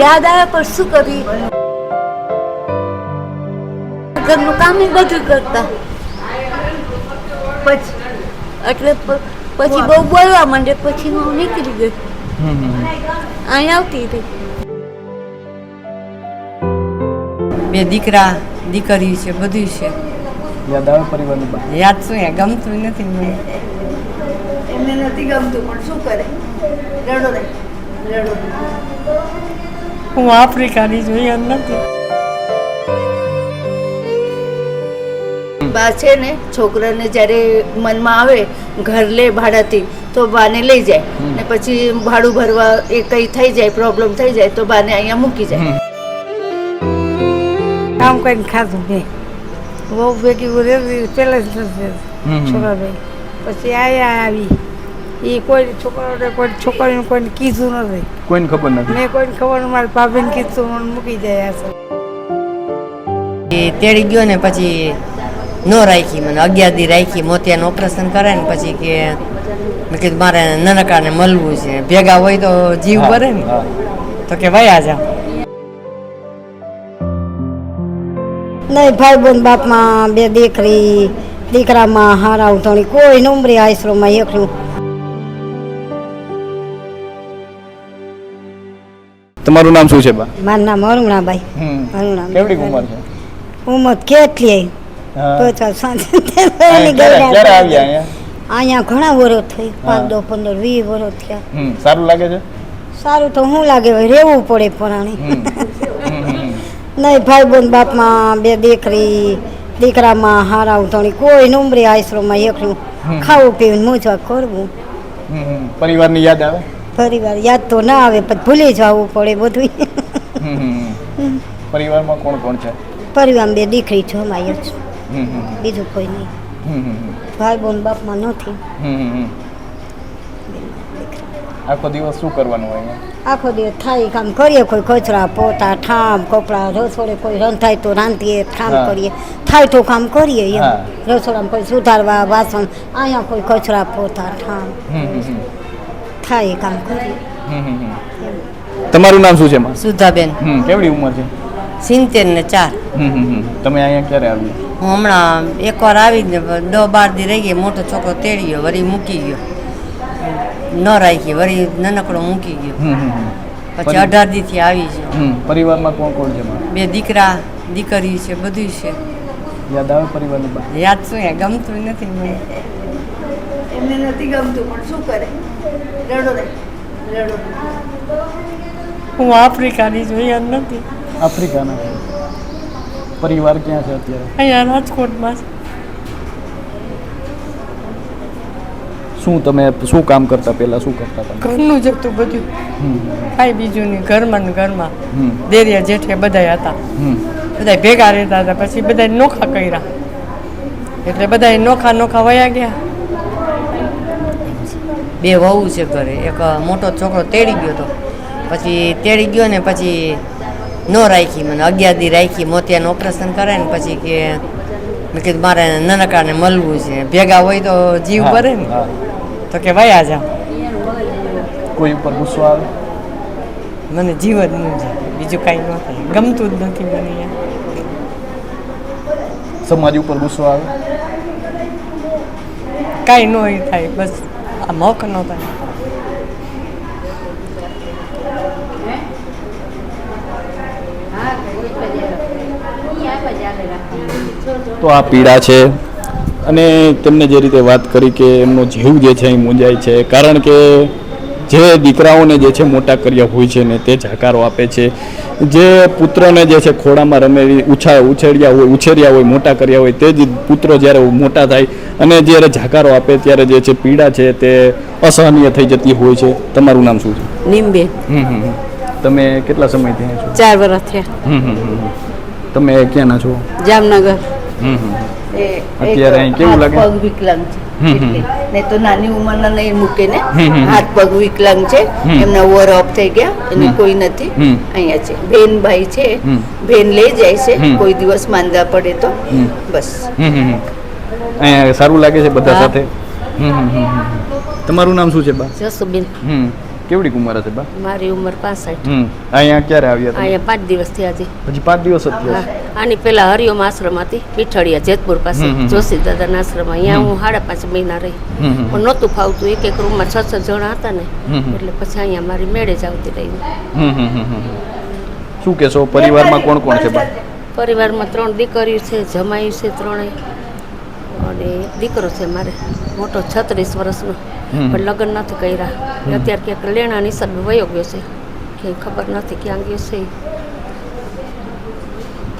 યાદ આવે પણ શું કરી? ઘરનું કામ ય બધું કરતા. પછી એટલે પછી બહુ બોલવા માંડે પછી હું નીકળી ગઈ. અહીં આવતી હતી. બે દીકરા દીકરી છે બધું છે. યાદ આવે પરિવારની યાદ શું યાર ગમતું નથી મને. એમને નથી ગમતું પણ શું કરે? રડો રે રડો હું આફ્રિકાની અહીંયા નથી. બા છે ને છોકરાને જ્યારે મનમાં આવે ઘર લે ભાડાથી તો બાને લઈ જાય. ને પછી ભાડું ભરવા એ કંઈ થઈ જાય પ્રોબ્લેમ થઈ જાય તો બાને અહીંયા મૂકી જાય. કામ કરીને ખાધું મેં. બહુ ભેગી રહેતી પહેલે જ નથી છોકરાભાઈ પછી આયા આવી. એ કોઈ છોકરાઓને કોઈ છોકરીને કોઈને કીધું નથી. કોઈને ખબર નથી? મેં કોઈને ખબર નથી, મારી ભાભીને કીધું મને મૂકી જાય આ એ તેડી ગયો ને પછી ન રાખી મને અગિયાર દી રાખી મોતિયાનું ઓપરેશન કરે ને પછી કે મેં કીધું મારે નાનકાને મળવું છે. ભેગા હોય તો જીવ ભરે ને. તો કે ભાઈ આજા નહીં ભાઈ બંધ બાપમાં બે દીકરી દીકરામાં હારા ઉઠાણી કોઈ નંબરી આશ્રમમાં એકલું. તમારું નામ શું છે બા? મારું નામ અરુણાબાઈ. અરુણાબાઈ કેવડી ઉંમર છે? ઉંમર કેટલી હા. અહીંયા? ઘણા વરો થઈ હા. પાંચ દો પંદર વીસ વરો થયા. સારું લાગે છે? સારું તો શું લાગે હવે રહેવું પડે પરાણે. નહીં ભાઈ બોન બાપમાં બે દીકરી દીકરામાં હારા ઉતણી કોઈ નંબરી આશ્રમમાં એકલું. ખાવું પીવું મોજા કરવું. પરિવારની યાદ આવે? પરિવાર યાદ તો ના આવે પણ ભૂલી જવું પડે બધું. પરિવારમાં કોણ કોણ છે? પરિવારમાં બે દીકરી જમાય જ. હમ, હમ, બીજું કોઈ નહીં. ભાઈ બોન બાપમાં નથી. આખો દિવસ શું કરવાનું હોય આખો દિવસ થાય કામ કરીએ કોઈ કચરા પોતા ઠામ કપડા રસોડે કોઈ રંધાય તો રાંધીએ ઠામ કરીએ. થાય તો કામ કરીએ એમ. રસોડામાં કોઈ સુધારવા વાસણ અહીંયા કોઈ કચરા પોતા ઠામ. થાય એ કામ. તમારું નામ શું છે માં સુધાબેન. હમ કેવડી ઉંમર છે? સિત્તેર ને ચાર. તમે અહીંયા ક્યારે આવ્યા? હું હમણાં એકવાર આવી ને દસ બાર દી રહી ગઈ મોટો છોકરો તેડી ગયો વળી મૂકી ગયો. ન રાખી વળી નાનકડો મૂકી ગયો. પછી અઢાર અઢાર દીથી આવી છે પરિવારમાં કોણ કોણ છે બે દીકરા દીકરી છે બધું છે. યાદ આવે પરિવારની યાદ શું ગમતું નથી મને. એમને નથી ગમતું પણ શું કરે? રડો રે રડો હું આફ્રિકાની જોઈ નથી. આફ્રિકાના? પરિવાર ક્યાં છે અત્યારે? અહીંયા રાજકોટમાં છે. શું તમે શું કામ કરતા પહેલા શું કરતા તમે ઘરનું જ હતું બધું. કાંઈ બીજું નહીં ઘરમાં ને ઘરમાં. દેરિયા જેઠે બધા હતા. બધા ભેગા રહેતા હતા પછી બધા નોખા કર્યા. એટલે બધા નોખા નોખા વયા ગયા. બે વહુ છે ઘરે. એક મોટો છોકરો તેડી ગયો હતો પછી તેડી ગયો ને પછી ન રાખી મને. અગિયાર દી રાખી મોતિયાનું ઓપરેશન કરે ને પછી કે મેં કીધું મારે નાનકાને મળવું છે. ભેગા હોય તો જીવ ભરે ને. તો કે વયા જા કોઈ ઉપર ગુસ્સો આવે? મને જીવ જ ન છે બીજું કાંઈ ન થાય. ગમતું જ નથી મને સમાજ ઉપર ગુસ્સો આવે? કાંઈ ન થાય. બસ. આ moca não tem. તો આ પીડા છે અને તેમને જે રીતે વાત કરી કે એમનો જીવ જે છે એ મૂંઝાય છે કારણ કે જે દીકરાઓને જે છે મોટા કર્યા હોય છે ને તે જાકારો આપે છે. જે પુત્રને જે છે ખોડામાં રમેલી ઉછા ઉછેર્યા હોય ઉછેર્યા હોય મોટા કર્યા હોય તે જ પુત્રો જ્યારે મોટા થાય અને જ્યારે જાકારો આપે ત્યારે જે છે પીડા છે તે અસહનીય થઈ જતી હોય છે. તમારું નામ શું છે? હમ. તમે કેટલા સમયથી છો? ચાર વર્ષ થયા. તમે ક્યાંના છો? જામનગર. અત્યારે અહીં કેવું લાગે? પગ વિકલાંગ છે. નહીં તો નાની ઉંમરના નહીં મૂકે ને. હાથ પગ વિકલાંગ છે. એમના ઓવર ઓફ થઈ ગયા. એને કોઈ નથી. અહીંયા છે. બેન ભાઈ છે. બેન લઈ જાય છે. કોઈ દિવસ માંદા પડે તો. બસ. હમ હમ હમ. અહીંયા સારું લાગે છે બધા સાથે. તમારું નામ શું છે બા? જસુબેન. હમ. કેવડી ઉંમર હશે બા? મારી ઉંમર પાસઠ. હમ. અહીંયા ક્યારે આવ્યા તમે? અહીંયા પાંચ દિવસ થયા છે. હજી પાંચ દિવસ જ થયા આની પહેલા હરિઓમ આશ્રમ હતી પીઠળિયા જેતપુર પાસે. જોશી દાદાના આશ્રમ. અહીંયા હું સાડા પાંચ મહિના રહી. પણ નહોતું ફાવતું. એક એક રૂમમાં છ છ જણા હતા ને. એટલે પછી અહીંયા મારી મેળે જ આવતી રહી. હમ, હમ, હમ, હમ. શું કહેશો પરિવારમાં કોણ કોણ છે બા? પરિવારમાં ત્રણ દીકરીઓ છે જમાઈ છે ત્રણેય. અને એક દીકરો છે મારે મોટો છત્રીસ વર્ષનો. પણ લગ્ન નથી કર્યા. અત્યારે ક્યાંક લેણા નિસર્ગ વયો ગયો છે. ક્યાંય ખબર નથી ક્યાં ગયો છે.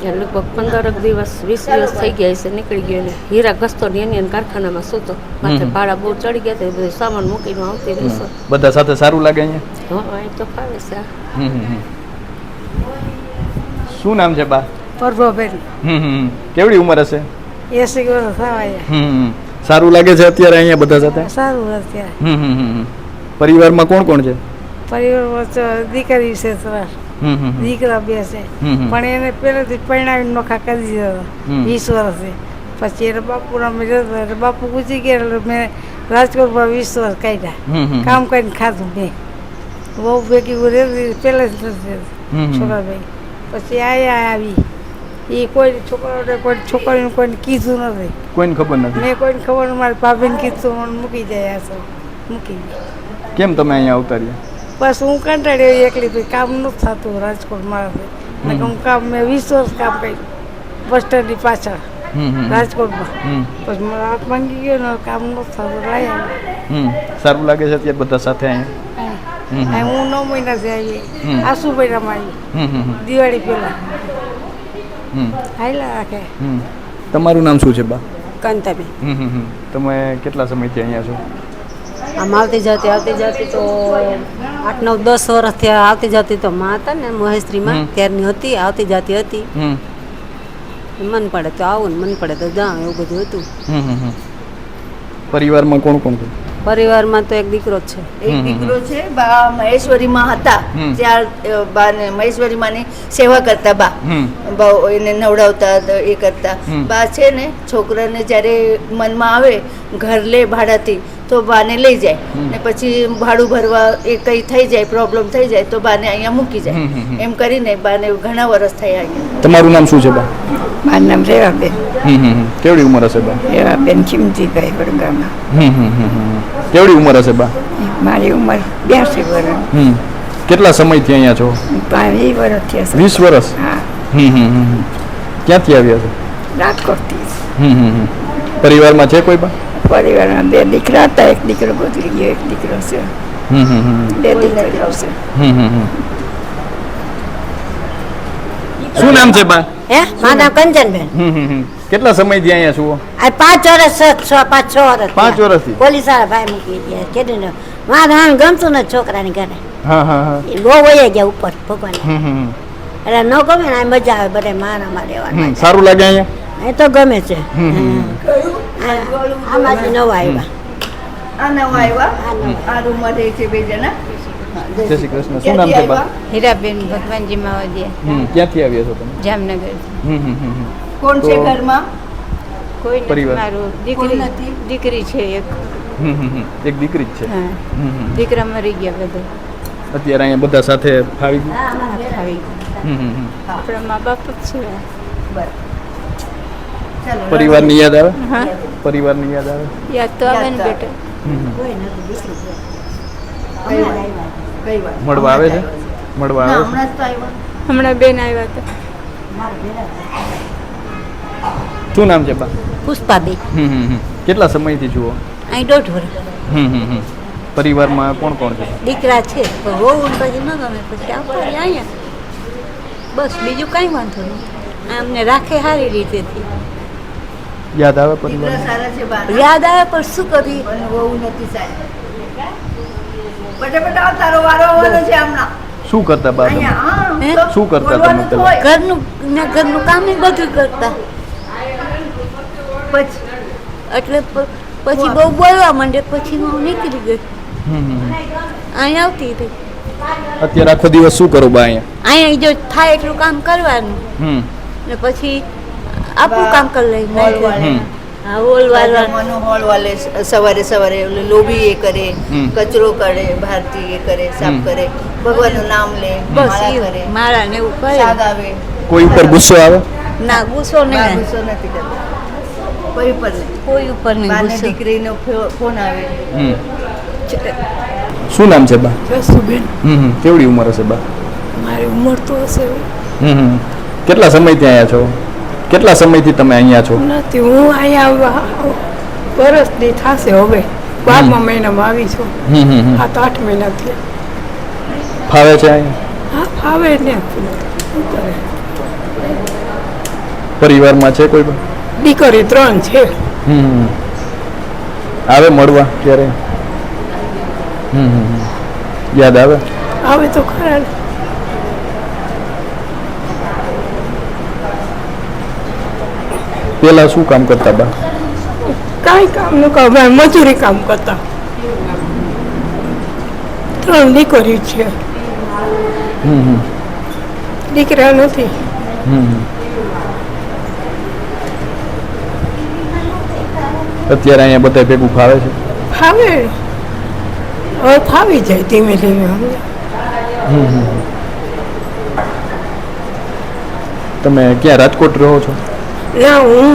લગભગ પંદરક દિવસ વીસ દિવસ થઈ ગયા છે નીકળી ગયો ને. હીરા ઘસતો ને એની કારખાનામાં સૂતો. માથે ભાડા બહુ ચડી ગયા તે બધું સામાન મૂકીને આવતી રહેશો બધા સાથે સારું લાગે અહીંયા? હા અહીં તો ફાવે છે. શું નામ છે બા? પરભોબેન. કેવડી ઉંમર હશે? એસી વર્ષ થવાય હમ. સારું લાગે છે અત્યારે અહીંયા બધા સાથે સારું અત્યારે. હમ, હમ, હમ, હમ. પરિવારમાં કોણ કોણ છે? પરિવારમાં તો દીકરી છે ત્રણ. દીકરા બે છે. પણ એને પહેલેથી પરણાવીને નોખા કરી દીધા વીસ વર્ષથી. પછી એને બાપુના મેં બાપુ ગુજરી ગયા એટલે મેં રાજકોટમાં વીસ વર્ષ કાઢ્યા. કામ કરીને ખાધું મેં. બહુ ભેગી રહેતી પહેલે. છોકરાભાઈ પછી આયા આવી. એ કોઈ છોકરાઓને કોઈ છોકરીને કોઈને કીધું નથી. કોઈને ખબર નથી? મેં કોઈને ખબર મારી ભાભીને કીધું મને મૂકી જાય આ સૌ મૂકી કેમ તમે અહીંયા આવતા બસ હું કંટાળી એકલી ભાઈ કામ નથી થતું રાજકોટ મારાથી હું કામ મેં વીસ વર્ષ કામ કર્યું બસ સ્ટેન્ડની પાછળ. રાજકોટમાં. પછી મારો હાથ માંગી ગયો ને કામ નથી થતું લાયા સારું લાગે છે અત્યારે બધા સાથે અહીંયા? હું. નવ મહિનાથી આવી. આસુ મહિનામાં આવી. દિવાળી પહેલા. હમ, હાયલા રાખે. તમારું નામ શું છે બા? કાંતાબેન. તમે કેટલા સમયથી અહીંયા છો? આમ આવતી જતી આવતી જતી તો આઠ નવ દસ વર્ષથી આવતી જતી તો માં હતા ને મહેશ્રીમાં ત્યારની હતી આવતી જતી હતી. મન પડે તો આવું ને મન પડે તો જાઉં એવું બધું હતું. પરિવારમાં કોણ કોણ છે પરિવારમાં તો એક દીકરો જ છે. એક દીકરો છે બા મહેશ્વરીમાં હતા. અ, બાને મહેશ્વરીમાંની સેવા કરતા બા. બા એને નવડાવતા એ કરતા. બા છે ને છોકરાને જ્યારે મનમાં આવે ઘર લે ભાડાથી તો બાને લઈ જાય. ને પછી ભાડું ભરવા એ કંઈ થઈ જાય પ્રોબ્લેમ થઈ જાય તો બાને અહીંયા મૂકી જાય. એમ કરીને બાને ઘણા વર્ષ થયા અહીંયા. તમારું નામ શું છે બા? મારું નામ રેવાબેન. કેવડી ઉંમર હશે બા? રેવાબેન ચિમજીભાઈ વડગામમાં. કેવડી ઉંમર હશે બા? મારી ઉંમર બ્યાસી વર્ષ. કેટલા સમયથી અહીંયા છો? પાંચ વર્ષ થયા વીસ વર્ષ હા. હમ, હમ, હમ, હમ. ક્યાંથી આવ્યા છો? રાજકોટથી. હમ, હમ, હમ. પરિવારમાં છે કોઈ બા? પરિવારમાં બે દીકરા હતા એક દીકરો ગુજરી ગયો એક દીકરો છે. હમ, હમ, હમ. બે દીકરીઓ છે. હમ, હમ, હમ. શું નામ છે બા? હે? મારું નામ? કંચનબેન કેટલા સમયથી અહીંયા છો આ પાંચ વર્ષ છ પાંચ છ વર્ષ પાંચ વર્ષથી પોલીસવાળા ભાઈ મૂકી ગયા કીધું મારે આમ ગમતું નથી છોકરાની ઘરે. હા હા હા. બહુ વહી ગયા ઉપર ભગવાન. હમ, હમ, હમ. એટલે ન ગમે ને આ મજા આવે બધા મારા માં રહેવાનું સારું લાગે અહીંયા? એ તો ગમે છે. આમાંથી નવા આવ્યા આ નવા આવ્યા આ રૂમમાં રહે છે બે જણા? જય શ્રી કૃષ્ણ. શું નામ છે બા? હીરાબેન ભગવાનજી માવડિયા ક્યાંથી આવ્યા છો તમે? જામનગર. હમ, હમ, હમ, હમ. કોણ છે ઘરમાં? કોઈ નથી મારું દીકરી. નથી? દીકરી છે એક. હમ, હમ, હમ. એક દીકરી જ છે. દીકરા મરી ગયા બધા. અત્યારે અહીંયા બધા સાથે ફાવી ગયું. આપણા મા બાપ જ છે. ચાલો પરિવારની યાદ આવે? હા. પરિવારની યાદ આવે? યાદ તો આવે ને બેટા. વાર? વાર? મળવા આવે છે? મળવા આવે હમણાં બેન આવ્યા હતા. શું નામ છે બા? પુષ્પાબેન. હમ, હમ, હમ. કેટલા સમયથી જુઓ? અહીં દોઢ વર્ષ હમ, હમ, હમ. પરિવારમાં કોણ કોણ છે? દીકરા છે. બહુ પછી ન ગમે. પછી આપણે અહીંયા. બસ બીજું કાંઈ વાંધો નહીં. અમને રાખે સારી રીતેથી યાદ આવે પરિવાર સારા છે યાદ આવે પણ શું કરી? પણ નથી સારી બટા બટા તારો વારો આવવાનો છે હમણાં. શું કરતા બા શું કરતા તમે ઘરનું ને ઘરનું કામ બધું કરતા. પછી? એટલે પછી બહુ બોલવા માંડે પછી હું નીકળી ગઈ. અહીંયા આવતી હતી અત્યારે આખો દિવસ શું કરો બા અહીંયા? અહીંયા જો થાય એટલું કામ કરવાનું. ને પછી આપણું કામ કરી લઈ હોલ હમ. હા હોલ વાલે સવારે સવારે લોબી એ કરે. કચરો કરે ભારતી એ કરે સાફ. કરે ભગવાનનું નામ લે બસ કરે મારા ને ઉપર શાક આવે. કોઈ ઉપર ગુસ્સો આવે? ના ગુસ્સો નહીં ગુસ્સો નથી કરતો. કોઈ ઉપર નહીં. કોઈ ઉપર નહીં બાને ગુસ્સો. દીકરીનો ફોન આવે. હમ. શું નામ છે બા? જસુબેન. હમ. કેવડી ઉંમર હશે બા? મારી ઉંમર તો હશે. હમ હમ. કેટલા સમયથી અહીંયા છો? કેટલા સમયથી તમે અહીંયા છો? નથી હું અહીંયા વરસની થશે હવે. બારમા મહિનામાં આવી છું. સાત આઠ મહિનાથી ફાવે છે અહીંયા? હા ફાવે ને પરિવારમાં છે કોઈ? દીકરી ત્રણ છે. આવે મળવા ક્યારે. યાદ આવે? આવે તો ખરા પેલા શું કામ કરતા બા? કાંઈ કામ ન કામ મજૂરી કામ કરતા. ત્રણ દીકરી છે. હમ હમ. દીકરા નથી. અત્યારે અહીંયા બધા ભેગું ફાવે છે? ફાવે. હવે ફાવી જાય ધીમે ધીમે. તમે ક્યાં રાજકોટ રહો છો? ના હું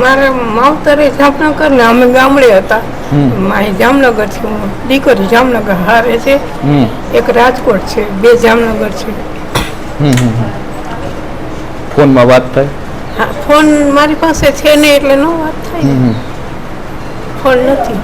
મારા માવતરે જામનગર ને અમે ગામડે હતા. મારી જામનગર છે. હું દીકરી જામનગર હારે છે. એક રાજકોટ છે. બે જામનગર છે. ફોનમાં વાત થાય? હા ફોન મારી પાસે છે નહીં એટલે નો વાત થાય. ફોન નથી.